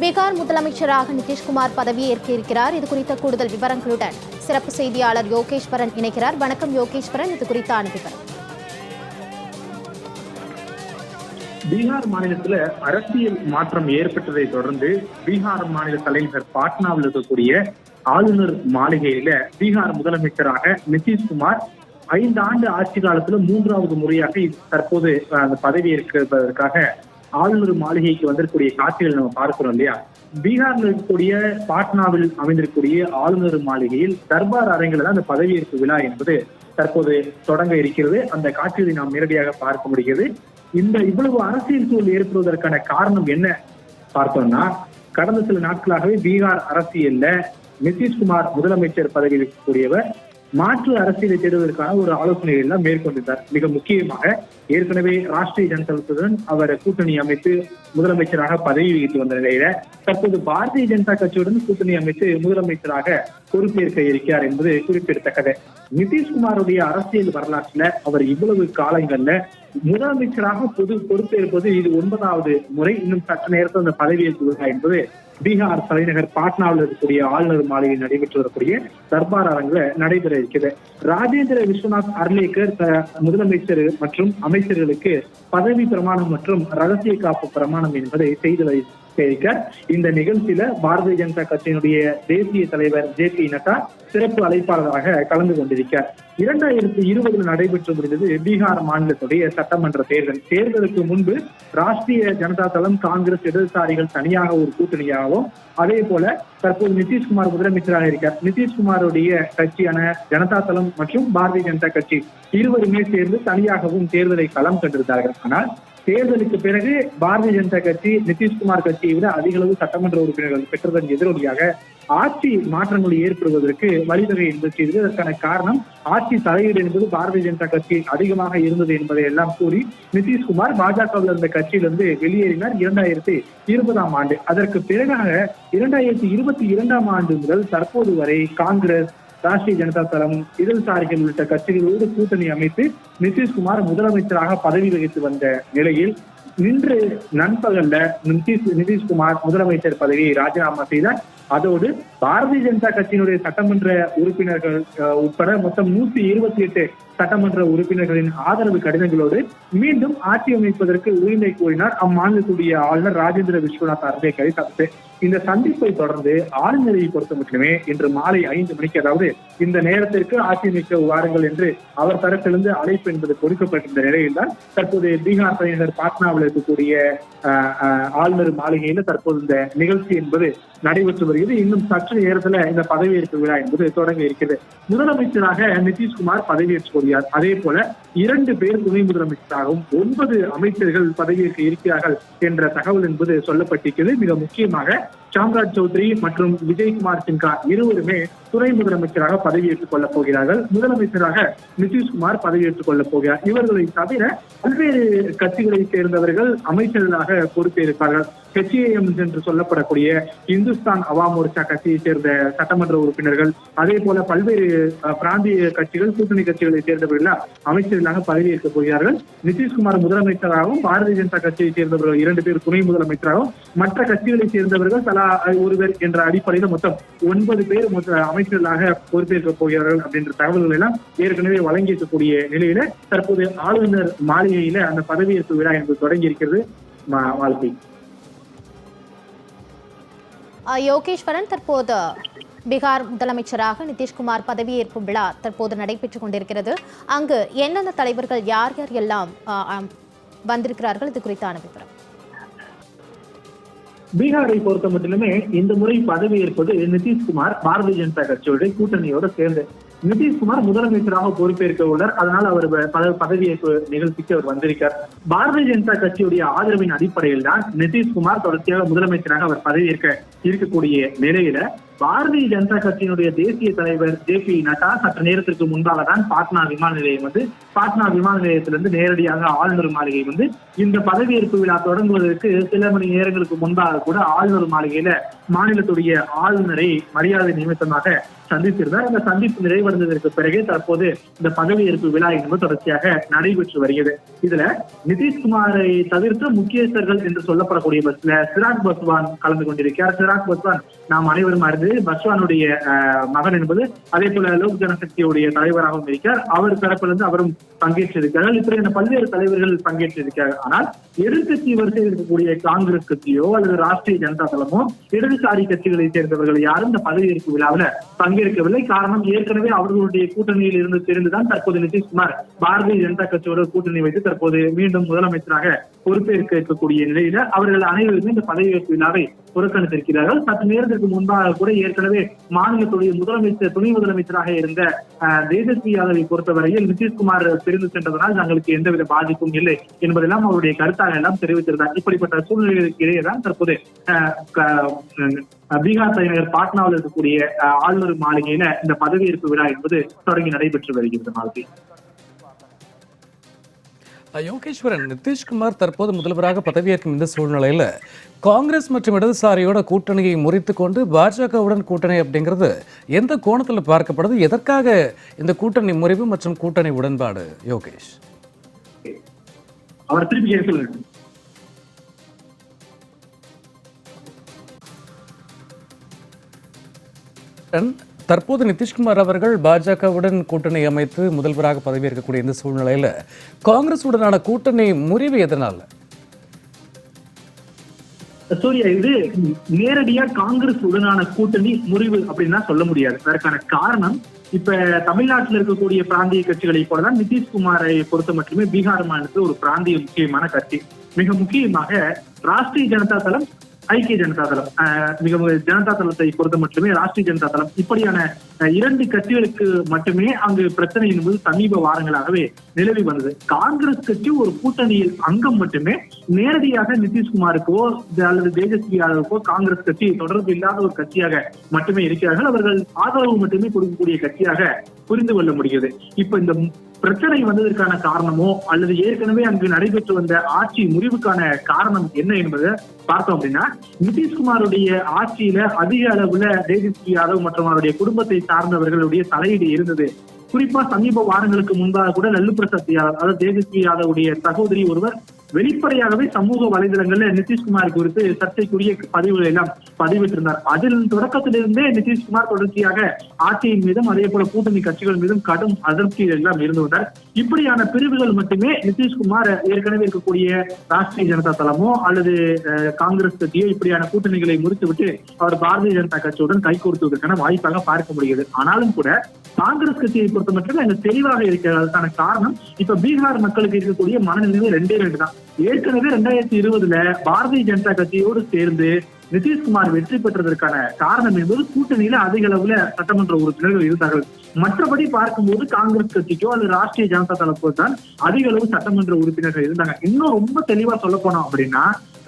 பீகார் முதலமைச்சராக நிதிஷ்குமார் பதவியேற்க இருக்கிறார். இது குறித்த கூடுதல் விவரங்களுடன் சிறப்பு செய்தியாளர் யோகேஸ்வரன் இணைக்கிறார் வணக்கம் யோகேஸ்வரன். இது குறித்தான விவரம். பீகார் மாநிலத்துல அரசியல் மாற்றம் ஏற்பட்டதை தொடர்ந்து பீகார் மாநில தலைநகர் பாட்னாவில் இருக்கக்கூடிய ஆளுநர் மாளிகையில பீகார் முதலமைச்சராக நிதிஷ்குமார் ஐந்து ஆண்டு ஆட்சி காலத்துல மூன்றாவது முறையாக தற்போது அந்த பதவி ஏற்பதற்காக ஆளுநர் மாளிகைக்கு வந்திருக்கூடிய காட்சிகள் நம்ம பார்க்கிறோம் இல்லையா? பீகார்ல இருக்கக்கூடிய பாட்னாவில் அமைந்திருக்கக்கூடிய ஆளுநர் மாளிகையில் தர்பார் அரங்கில் தான் அந்த பதவியேற்பு விழா என்பது தற்போது தொடங்க இருக்கிறது. அந்த காட்சிகளை நாம் நேரடியாக பார்க்க முடிகிறது. இந்த இவ்வளவு அரசியல் சூழல் ஏற்படுவதற்கான காரணம் என்ன பார்த்தோம்னா கடந்த சில நாட்களாகவே பீகார் அரசியல்ல நிதிஷ்குமார் முதலமைச்சர் பதவியில் இருக்கக்கூடியவர் மாற்று அரசியலை தேடுவதற்கான ஒரு ஆலோசனைகள் எல்லாம் மேற்கொண்டிருந்தார் மிக முக்கியமாக ஏற்கனவே ராஷ்டிரிய ஜனதாவுடன் அவர் கூட்டணி அமைத்து முதலமைச்சராக பதவி வகித்து வந்த நிலையில தற்போது பாரதிய ஜனதா கட்சியுடன் கூட்டணி அமைத்து முதலமைச்சராக பொறுப்பேற்க இருக்கிறார் என்பது குறிப்பிடத்தக்கது. நிதிஷ்குமாருடைய அரசியல் வரலாற்றுல அவர் இவ்வளவு காலங்கள்ல முதலமைச்சராக பொது பொறுப்பேற்பது இது ஒன்பதாவது முறை இன்னும் சற்று நேரத்தில் அந்த பதவியேற்பு என்பது பீகார் தலைநகர் பாட்னாவில் இருக்கக்கூடிய ஆளுநர் மாளிகையில் நடைபெற்று வரக்கூடிய தர்பார் அரங்குல நடைபெற இருக்கிறது. ராஜேந்திர விஸ்வநாத் அர்லேக்கர் முதலமைச்சர் மற்றும் அமைச்சர்களுக்கு பதவி பிரமாணம் மற்றும் ரகசிய காப்பு பிரமாணம் என்பதை செய்து வைத்திருக்கிறார் இந்த நிகழ்ச்சியில பாரதிய ஜனதா கட்சியினுடைய தேசிய தலைவர் ஜே பி நட்டா சிறப்பு அழைப்பாளராக கலந்து கொண்டிருக்கிறார். இரண்டாயிரத்தி இருபதுல நடைபெற்று முடிந்தது பீகார் மாநிலத்துடைய சட்டமன்ற தேர்தல். தேர்தலுக்கு முன்பு ராஷ்டிரிய ஜனதா தளம் காங்கிரஸ் இடதுசாரிகள் தனியாக ஒரு கூட்டணியாகவும் அதே போல தற்போது நிதிஷ்குமார் முதலமைச்சராக இருக்கார். நிதிஷ்குமாருடைய கட்சியான ஜனதா தளம் மற்றும் பாரதிய ஜனதா கட்சி இருவருமே சேர்ந்து தனியாகவும் தேர்தலை களம் கண்டிருந்தார்கள். ஆனால் தேர்தலுக்கு பிறகு பாரதிய ஜனதா கட்சி நிதிஷ்குமார் கட்சியை விட அதிக அளவு சட்டமன்ற உறுப்பினர்கள் பெற்றதன் எதிரொலியாக ஆட்சி மாற்றங்கள் ஏற்படுவதற்கு வழிவகை என்பது செய்தது அதற்கான காரணம் ஆட்சி தலையீடு என்பது பாரதிய ஜனதா கட்சி அதிகமாக இருந்தது என்பதை எல்லாம் கூறி நிதிஷ்குமார் பாஜகவில் இருந்த கட்சியிலிருந்து வெளியேறினார் இரண்டாயிரத்தி இருபதாம் ஆண்டு. அதற்கு பிறகாக இரண்டாயிரத்தி இருபத்தி இரண்டாம் ஆண்டு முதல் தற்போது வரை காங்கிரஸ் ராஷ்டிரிய ஜனதா தளம் இடதுசாரிகள் உள்ளிட்ட கட்சிகளோடு கூட்டணி அமைத்து நிதிஷ்குமார் முதலமைச்சராக பதவி வகித்து வந்த நிலையில் இன்று நண்பகல்ல நிதிஷ் நிதிஷ்குமார் முதலமைச்சர் பதவியை ராஜினாமா செய்தார். அதோடு பாரதிய ஜனதா கட்சியினுடைய சட்டமன்ற உறுப்பினர்கள் உட்பட மொத்தம் நூத்தி இருபத்தி எட்டு சட்டமன்ற உறுப்பினர்களின் ஆதரவு கடிதங்களோடு மீண்டும் ஆட்சி அமைப்பதற்கு உரிமை கோரினார் அம்மாநிலத்துடைய ஆளுநர் ராஜேந்திர விஸ்வநாத் அர்பேக்கரை தடுத்து இந்த சந்திப்பை தொடர்ந்து ஆளுநரை பொறுத்த மட்டுமே இன்று மாலை ஐந்து மணிக்கு அதாவது இந்த நேரத்திற்கு ஆட்சி அமைக்க வாருங்கள் என்று அவர் தரப்பிலிருந்து அழைப்பு என்பது கொடுக்கப்பட்டிருந்த நிலையில்தான் தற்போது பீகார் தலைநகர் பாட்னாவில் இருக்கக்கூடிய ஆளுநர் மாளிகையில தற்போது இந்த நிகழ்ச்சி என்பது நடைபெற்று வருகிறது. இன்னும் சற்று நேரத்துல இந்த பதவியேற்பு விழா என்பது தொடங்க இருக்கிறது. முதலமைச்சராக நிதிஷ்குமார் பதவியேற்றுக் கொள்கிறார் அதே போல இரண்டு பேர் துணை முதலமைச்சராகவும் ஒன்பது அமைச்சர்கள் பதவியேற்க இருக்கிறார்கள் என்ற தகவல் என்பது சொல்லப்பட்டிருக்கிறது. மிக முக்கியமாக சாம்ராஜ் சௌத்ரி மற்றும் விஜயகுமார் சின்ஹா இருவருமே துணை முதலமைச்சராக பதவியேற்றுக் கொள்ளப் போகிறார்கள். முதலமைச்சராக நிதிஷ்குமார் பதவியேற்றுக் கொள்ளப் போகிறார். இவர்களை தவிர பல்வேறு கட்சிகளை சேர்ந்தவர்கள் அமைச்சர்களாக பொறுப்பேற்பார்கள். ஹெச்ஏஎம் என்று சொல்லப்படக்கூடிய இந்துஸ்தான் அவா மோர்ச்சா கட்சியை சேர்ந்த சட்டமன்ற உறுப்பினர்கள் அதே போல பல்வேறு பிராந்திய கட்சிகள் கூட்டணி கட்சிகளை சேர்ந்தவர்கள் அமைச்சர்களாக பதவியேற்கப் போகிறார்கள். நிதிஷ்குமார் முதலமைச்சராகவும் பாரதிய ஜனதா கட்சியை சேர்ந்தவர்கள் இரண்டு பேர் துணை முதலமைச்சராகவும் மற்ற கட்சிகளை சேர்ந்தவர்கள் தலா ஒருவர் என்ற அடிப்படையில மொத்தம் ஒன்பது பேர் அமைச்சர்களாக பொறுப்பேற்க போகிறார்கள் அப்படின்ற தகவல்கள் எல்லாம் ஏற்கனவே வழங்கியிருக்கக்கூடிய நிலையில தற்போது ஆளுநர் மாளிகையில அந்த பதவியேற்பு விழா என்பது தொடங்கி இருக்கிறது. வாழ்க்கை யோகேஸ்வரன் தற்போது பீகார் முதலமைச்சராக நிதிஷ்குமார் பதவியேற்பு விழா தற்போது நடைபெற்றுக் கொண்டிருக்கிறது. அங்கு என்னென்ன தலைவர்கள் யார் யார் எல்லாம் வந்திருக்கிறார்கள்? இது குறித்தான விவரம் பீகாரை பொறுத்த மட்டுமே இந்த முறை பதவியேற்பது நிதிஷ்குமார் பாரதிய ஜனதா கட்சியோட கூட்டணியோட சேர்ந்து. நிதிஷ்குமார் முதலமைச்சராக பொறுப்பேற்க உள்ளார். அதனால் அவர் பதவியேற்பு நிகழ்ச்சிக்கு அவர் வந்திருக்கார். பாரதிய ஜனதா கட்சியுடைய ஆதரவின் அடிப்படையில் தான் நிதிஷ்குமார் தொடர்ச்சியாக முதலமைச்சராக அவர் பதவியேற்க இருக்கக்கூடிய நிலையில பாரதிய ஜனதா கட்சியினுடைய தேசிய தலைவர் ஜே பி நட்டா சற்று நேரத்திற்கு முன்பாக தான் பாட்னா விமான நிலையம் வந்து பாட்னா விமான நிலையத்திலிருந்து நேரடியாக ஆளுநர் மாளிகை வந்து இந்த பதவியேற்பு விழா தொடங்குவதற்கு சில மணி நேரங்களுக்கு முன்பாக கூட ஆளுநர் மாளிகையில மாநிலத்துடைய ஆளுநரை மரியாதை நிமித்தமாக சந்தித்திருந்தார். அந்த சந்திப்பு நிறைவடைந்ததற்கு பிறகு தற்போது இந்த பதவியேற்பு விழா என்பது தொடர்ச்சியாக நடைபெற்று வருகிறது. இதுல நிதிஷ்குமாரை தவிர்த்து முக்கியஸ்தர்கள் என்று சொல்லப்படக்கூடிய பஸ்ல சிராக் பஸ்வான் கலந்து கொண்டிருக்கிறார். சிராக் பஸ்வான் நாம் அனைவரும் அறிந்து பஸ்வானுடைய மகன் என்பது அதே போல லோக் ஜனசக்தியுடைய தலைவராகவும் இருக்கிறார். அவர் தரப்பிலிருந்து அவரும் பங்கேற்றிருக்கிறார்கள். இப்படியான பல்வேறு தலைவர்கள் பங்கேற்றிருக்கிறார்கள். ஆனால் எதிர்கட்சி வரிசையில் இருக்கக்கூடிய காங்கிரஸ் கட்சியோ அல்லது ராஷ்டிரிய ஜனதா தளமோ இடதுசாரி கட்சிகளை சேர்ந்தவர்கள் யாரும் இந்த பதவியேற்பு விழாவில் பங்கேற்க இருக்கவில்லை. காரணம் ஏற்கனவே அவர்களுடைய கூட்டணியில் இருந்து தெரிந்துதான் தற்போது நிதிஷ்குமார் பாரதிய ஜனதா கட்சியோட கூட்டணி வைத்து தற்போது மீண்டும் முதலமைச்சராக பொறுப்பேற்க இருக்கக்கூடிய நிலையில அவர்கள் அனைவருமே இந்த பதவியேற்பு விழாவை புறக்கணித்திருக்கிறார்கள். சற்று நேரத்திற்கு முன்பாக கூட ஏற்கனவே மாநில மாநிலத்துடைய முதலமைச்சர் துணை முதலமைச்சராக இருந்த அஹ், தேஜஸ்வி யாதவை பொறுத்தவரையில் நிதிஷ்குமார் பிரிந்து சென்றதனால் தங்களுக்கு எந்தவித பாதிப்பும் இல்லை என்பதெல்லாம் அவருடைய கருத்தாக எல்லாம் தெரிவித்திருந்தார். இப்படிப்பட்ட சூழ்நிலைகளுக்கு இடையேதான் தற்போது அஹ், அஹ், பீகார் தலைநகர் பாட்னாவில் இருக்கக்கூடிய அஹ், ஆளுநர் மாளிகையில இந்த பதவியேற்பு விழா என்பது தொடங்கி நடைபெற்று வருகிறது மாதிரி. யோகேஸ்வரன் நிதிஷ்குமார் தற்போது முதல்வராக பதவியேற்கும் இந்த சூழ்நிலையில காங்கிரஸ் மற்றும் இடதுசாரியோட கூட்டணியை முறித்து கொண்டு பாஜகவுடன் கூட்டணி அப்படிங்கிறது எந்த கோணத்தில் பார்க்கப்படுது? எதற்காக இந்த கூட்டணி முறிவு மற்றும் கூட்டணி உடன்பாடு யோகேஷ்? அவர் திருப்பி கேட்க சொல்லுங்க. டன், தற்போது நிதிஷ்குமார் அவர்கள் பாஜகவுடன் கூட்டணி அமைத்து முதல்வராக பதவியேற்கக்கூடிய இந்த சூழ்நிலையில் காங்கிரஸுடனான கூட்டணி முறிவு எதனால்? சூர்யா இது நேரடியா காங்கிரஸ் உடனான கூட்டணி முறிவு அப்படின்னு சொல்ல முடியாது. அதற்கான காரணம் இப்ப தமிழ்நாட்டில் இருக்கக்கூடிய பிராந்திய கட்சிகளை போலதான் நிதிஷ்குமாரை பொறுத்த மட்டுமே பீகார் மாநிலத்தில் ஒரு பிராந்திய முக்கியமான கட்சி. மிக முக்கியமாக ராஷ்டிரிய ஜனதா தளம் ஐக்கிய ஜனதா தளம் மிக ஜனதா தளத்தை பொறுத்த மட்டுமே ராஷ்டிரிய ஜனதா தளம். இப்படியான இரண்டு கட்சிகளுக்கு மட்டுமே அங்கு பிரச்சனை என்பது சமீப வாரங்களாகவே நிலவி வந்தது. காங்கிரஸ் கட்சி ஒரு கூட்டணியில் அங்கம் மட்டுமே நேரடியாக நிதிஷ்குமாருக்கோ அல்லது தேஜஸ்வி யாதவுக்கோ காங்கிரஸ் கட்சி தொடர்பு இல்லாத ஒரு கட்சியாக மட்டுமே இருக்கிறார்கள். அவர்கள் ஆதரவு மட்டுமே கொடுக்கக்கூடிய கட்சியாக புரிந்து கொள்ள முடிகிறது. இப்ப இந்த பிரச்சனை வந்ததற்கான காரணமோ அல்லது ஏற்கனவே அங்கு நடைபெற்று வந்த ஆட்சி முறிவுக்கான காரணம் என்ன என்பதை பார்த்தோம் அப்படின்னா நிதிஷ்குமாருடைய ஆட்சியில அதிக அளவுல தேஜஸ்வி யாதவ் மற்றும் அவருடைய குடும்பத்தை சார்ந்தவர்களுடைய தலையீடு இருந்தது. குறிப்பா சமீப வாரங்களுக்கு முன்பாக கூட லல்லு பிரசாத் யாதவ் அதாவது தேஜஸ்வி யாதவுடைய சகோதரி ஒருவர் வெளிப்படையாகவே சமூக வலைதளங்கள்ல நிதிஷ்குமார் குறித்து சர்ச்சைக்குரிய பதிவுகளை எல்லாம் பதிவிட்டிருந்தார். அதில் தொடக்கத்திலிருந்தே நிதிஷ்குமார் தொடர்ச்சியாக ஆட்சியின் மீதும் அதே போல கூட்டணி கட்சிகள் மீதும் கடும் அதிருப்தி எல்லாம் இருந்து வந்தார். இப்படியான பிரிவுகள் மட்டுமே நிதிஷ்குமார் ஏற்கனவே இருக்கக்கூடிய ராஷ்டிரிய ஜனதா தளமோ அல்லது அஹ், காங்கிரஸ் கட்சியோ இப்படியான கூட்டணிகளை முறித்துவிட்டு அவர் பாரதிய ஜனதா கட்சியுடன் கைகோர்த்துவதற்கான வாய்ப்பாக பார்க்க முடிகிறது. ஆனாலும் கூட காங்கிரஸ் கட்சியை பொறுத்த மட்டும் தெளிவாக இருக்கிறதுக்கான காரணம் இப்ப பீகார் மக்களுக்கு இருக்கக்கூடிய மனநிலை ரெண்டே ரெண்டு தான். ஏற்கனவே ரெண்டாயிரத்தி இருபதுல பாரதிய ஜனதா கட்சியோடு சேர்ந்து நிதிஷ்குமார் வெற்றி பெற்றதற்கான காரணம் என்பது கூட்டணியில அதிக அளவுல சட்டமன்ற உறுப்பினர்கள் இருந்தார்கள். மற்றபடி பார்க்கும்போது காங்கிரஸ் கட்சிக்கோ அல்லது ராஷ்டிரிய ஜனதா தளப்போ தான் அதிக அளவு சட்டமன்ற உறுப்பினர்கள் இருந்தாங்க. இன்னும் ரொம்ப தெளிவா சொல்ல போனோம் அப்படின்னா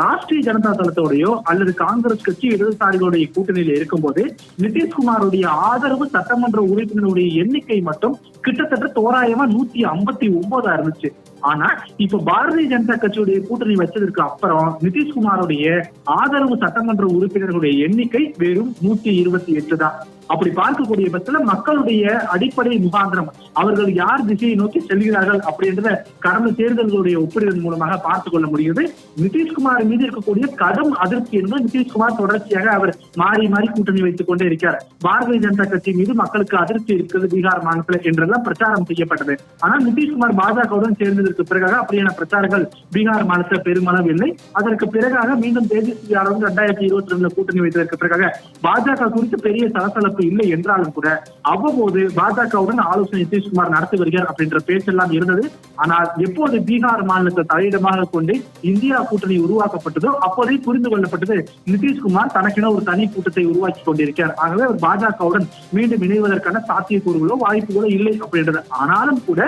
ராஷ்டிரிய ஜனதா தளத்தோடையோ அல்லது காங்கிரஸ் கட்சி இடதுசாரிகளுடைய கூட்டணியில இருக்கும்போது நிதிஷ்குமாருடைய ஆதரவு சட்டமன்ற உறுப்பினருடைய எண்ணிக்கை மட்டும் கிட்டத்தட்ட தோராயமா நூத்தி ஐம்பத்தி ஒன்பதா இருந்துச்சு. ஆனா இப்ப பாரதிய ஜனதா கட்சியுடைய கூட்டணி வச்சதற்கு அப்புறம் நிதிஷ்குமாருடைய ஆதரவு சட்டமன்ற உறுப்பினர்களுடைய எண்ணிக்கை வெறும் நூத்தி இருபத்தி எட்டு தான் அப்படி பார்க்கக்கூடிய பட்சத்துல மக்களுடைய அடிப்படை முகாந்திரம். அவர்கள் யார் திசையை நோக்கி செல்கிறார்கள் அப்படின்றத கடந்த தேர்தல்களுடைய ஒப்பிடுவதன் மூலமாக பார்த்துக் கொள்ள முடியுது. நிதிஷ்குமார் மீது இருக்கக்கூடிய கடும் அதிருப்தி என்பது நிதிஷ்குமார் தொடர்ச்சியாக அவர் மாறி மாறி கூட்டணி வைத்துக் கொண்டே இருக்கிறார் பாரதிய ஜனதா கட்சி மீது மக்களுக்கு அதிருப்தி இருக்கிறது பீகார் மாநிலத்தில் என்றெல்லாம் பிரச்சாரம் செய்யப்பட்டது. ஆனால் நிதிஷ்குமார் பாஜகவுடன் சேர்ந்ததற்கு பிறகாக அப்படியான பிரச்சாரங்கள் பீகார் மாநிலத்தில் பெருமளவு இல்லை. அதற்கு பிறகாக மீண்டும் தேஜஸ்வி யாதவ் ரெண்டாயிரத்தி இருபத்தி ரெண்டுல கூட்டணி வைத்ததற்கு பிறகாக பாஜக குறித்து பெரிய சலசலப்பு இல்லை என்றாலும் கூட அவ்வப்போது பாஜகவுடன் ஆலோசனை நிதிஷ்குமார் நடத்தி வருகிறார் அப்படின்ற பேச்செல்லாம் இருந்தது. ஆனால் எப்போது பீகார் மாநிலத்தை தலையிடமாக கொண்டு இந்தியா கூட்டணி உருவாக்கப்பட்டதோ அப்போதே புரிந்து கொள்ளப்பட்டது. நிதிஷ்குமார் தனக்கென ஒரு தனி கூட்டத்தை உருவாக்கி கொண்டிருக்கிறார். ஆகவே அவர் பாஜகவுடன் மீண்டும் இணைவதற்கான சாத்தியக்கூறுகளோ வாய்ப்புகளோ இல்லை அப்படின்றது. ஆனாலும் கூட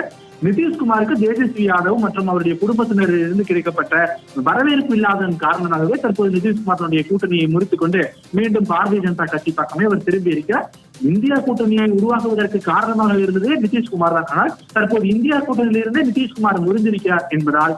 நிதிஷ்குமாருக்கு தேஜஸ்வி யாதவ் மற்றும் அவருடைய குடும்பத்தினரிலிருந்து கிடைக்கப்பட்ட வரவேற்பு இல்லாததன் காரணமாகவே தற்போது நிதிஷ்குமாரனுடைய கூட்டணியை முறித்துக் கொண்டு மீண்டும் பாரதிய ஜனதா கட்சி பக்கமே அவர் திரும்பி இருக்கிறார் இந்தியா கூட்டணியை உருவாக்குவதற்கு காரணமாக இருந்தது நிதிஷ்குமார் தான். ஆனால் தற்போது இந்தியா கூட்டணியிலிருந்து நிதிஷ்குமார் முறிந்திருக்கிறார் என்பதால்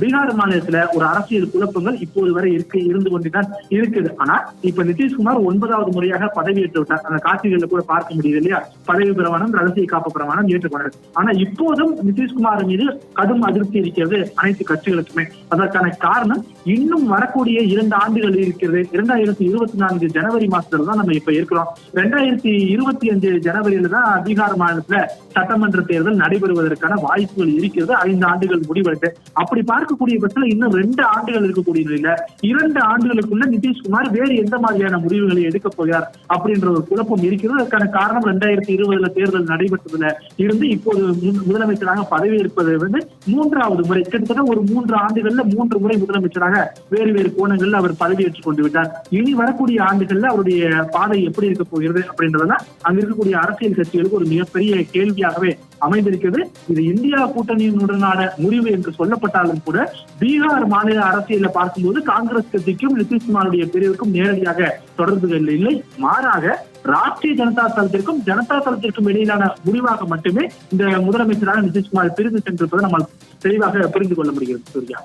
பீகார் மாநிலத்துல ஒரு அரசியல் குழப்பங்கள் இப்போது வரை இருக்கு இருந்து கொண்டுதான் இருக்குது. ஆனா இப்ப நிதிஷ்குமார் ஒன்பதாவது முறையாக பதவியேற்று விட்டார். அந்த காட்சிகள்ல கூட பார்க்க முடியுது இல்லையா? பதவி பிரமாணம் ரகசிய காப்பு பிரமாணம் ஏற்றுக்கொண்டது ஆனா இப்போதும் நிதிஷ்குமார் மீது கடும் அதிருப்தி இருக்கிறது அனைத்து கட்சிகளுக்குமே. அதற்கான காரணம் இன்னும் வரக்கூடிய இரண்டு ஆண்டுகள் இருக்கிறது. இரண்டாயிரத்தி இருபத்தி நான்கு ஜனவரி மாசத்துல தான் நம்ம இப்ப இருக்கிறோம். ரெண்டாயிரத்தி இருபத்தி அஞ்சு ஜனவரியில தான் பீகார் மாநிலத்துல சட்டமன்ற தேர்தல் நடைபெறுவதற்கான வாய்ப்புகள் இருக்கிறது. ஐந்து ஆண்டுகள் முடிவெடுத்து அப்படி பார்க்கக்கூடிய பட்சத்துல இன்னும் ரெண்டு ஆண்டுகள் இருக்கக்கூடிய நிலையில இரண்டு ஆண்டுகளுக்குள்ள நிதிஷ்குமார் வேறு எந்த மாதிரியான முடிவுகளை எடுக்க போகிறார் அப்படின்ற ஒரு குழப்பம் இருக்கிறது. அதற்கான காரணம் ரெண்டாயிரத்தி இருபதுல தேர்தல் நடைபெற்றதுல இருந்து இப்போது முதலமைச்சராக முதலமைச்சராக பதவியேற்பது வந்து மூன்றாவது முறை கிட்டத்தட்ட ஒரு மூன்று ஆண்டுகள்ல மூன்று முறை முதலமைச்சராக வேறு வேறு கோணங்கள்ல அவர் பதவியேற்றுக் கொண்டு விட்டார். இனி வரக்கூடிய ஆண்டுகள்ல அவருடைய பாதை எப்படி இருக்க போகிறது அப்படின்றதுதான் அங்க இருக்கக்கூடிய அரசியல் கட்சிகளுக்கு ஒரு மிகப்பெரிய கேள்வியாகவே அமைந்திருக்கிறது. இது இந்தியா கூட்டணியினுடனான முடிவு என்று சொல்லப்பட்டாலும் கூட பீகார் மாநில அரசியலை பார்க்கும்போது காங்கிரஸ் கட்சிக்கும் நிதிஷ்குமாருடைய பிரிவுக்கும் நேரடியாக தொடர்புகள் இல்லை. மாறாக ராஷ்டிரிய ஜனதா தளத்திற்கும் ஜனதா தளத்திற்கும் இடையிலான முடிவாக மட்டுமே இந்த முதலமைச்சராக நிதிஷ்குமார் பிரிந்து சென்றிருப்பதை நம்மால் தெளிவாக புரிந்து கொள்ள முடிகிறது சூர்யா.